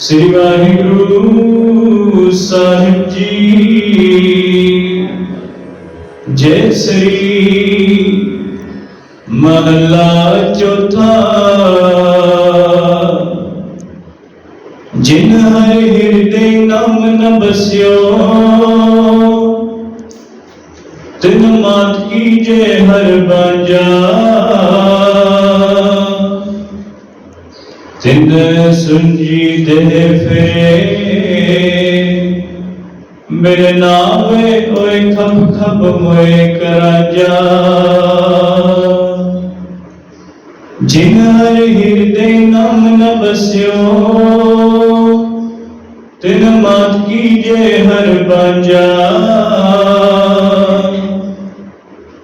ਸ੍ਰੀ ਵਾਹਿਗੁਰੂ ਸਾਹਿਬ ਜੀ ਜੈ ਸ੍ਰੀ ਮਹਲਾ ਚੌਥਾ ਜਿਨ ਹਰ ਹਿਰਦੇ ਨਾਮ ਨ ਬਸਿਓ ਤਿਨ ਮਾਤ ਕੀ ਜੈ ਹਰ ਬਾਜਾ ਸੁੰਜੀ ਦੇ ਫੇ ਮੇਰੇ ਨਾਵੇ ਓਏ ਖਪ ਖਪ ਮੋਏ ਕਰਾਜਾ। ਜਿਨ ਹਰ ਹਿਰਦੇ ਨਾਮ ਨ ਬਸਿਓ, ਤਿਨ ਮਾਤ ਕੀ ਹਰ ਬਾਜਾ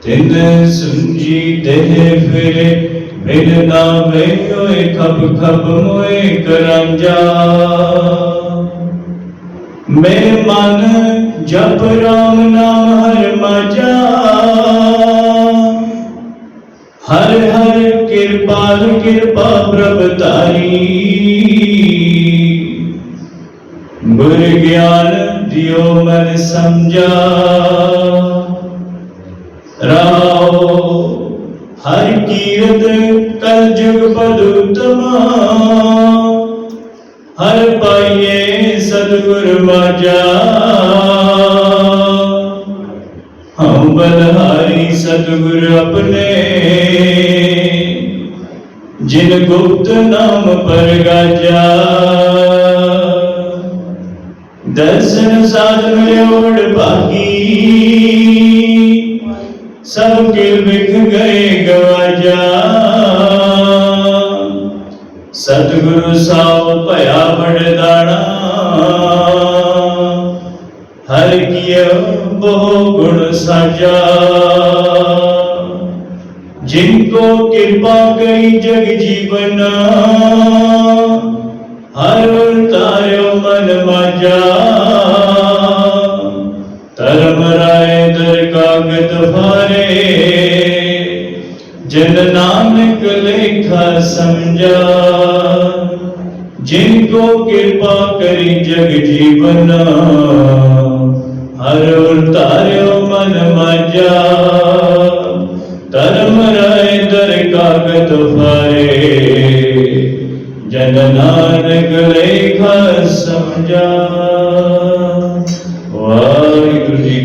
ਤਿਨ ਸੁੰਜੀ ਦੇਹ ਫਿਰੇ میل نام اوئے کھب کھب موئے کرم میں من جب رام نام ہر مجا ہر ہر کرپال کرپا پرب تاری گر گیان دیو من سمجھا ਕੀਰਤ ਕਲ ਜੁਗ ਬਦੁਤਮਾ ਹਰ ਪਾਈਏ ਸਤਿਗੁਰ ਵਾਜਾ। ਹਮ ਬਲਹਾਰੀ ਸਤਿਗੁਰ ਆਪਣੇ। ਜਿਨ ਗੁਪਤ ਨਾਮ ਪਰਗਾਜਾ ਦਰਸ਼ਨ ਸਾਧ ਮਿਲਿਓੜ ਭਾਗੀ سب کے بکھ گئے گواجا۔ ست گرو پیا بڑ داڑا۔ ہر کیے بہو گن ساجا۔ جن کو کرپا گئی جگ جیونا۔ ہر تا کاغ تفارے جن نانک لکھا سمجھا جن کو کرپا کری جگ جیونا ہر اور تارو من مجا ترم رائے در کاغت فارے جن نانک لکھا سمجھا واحد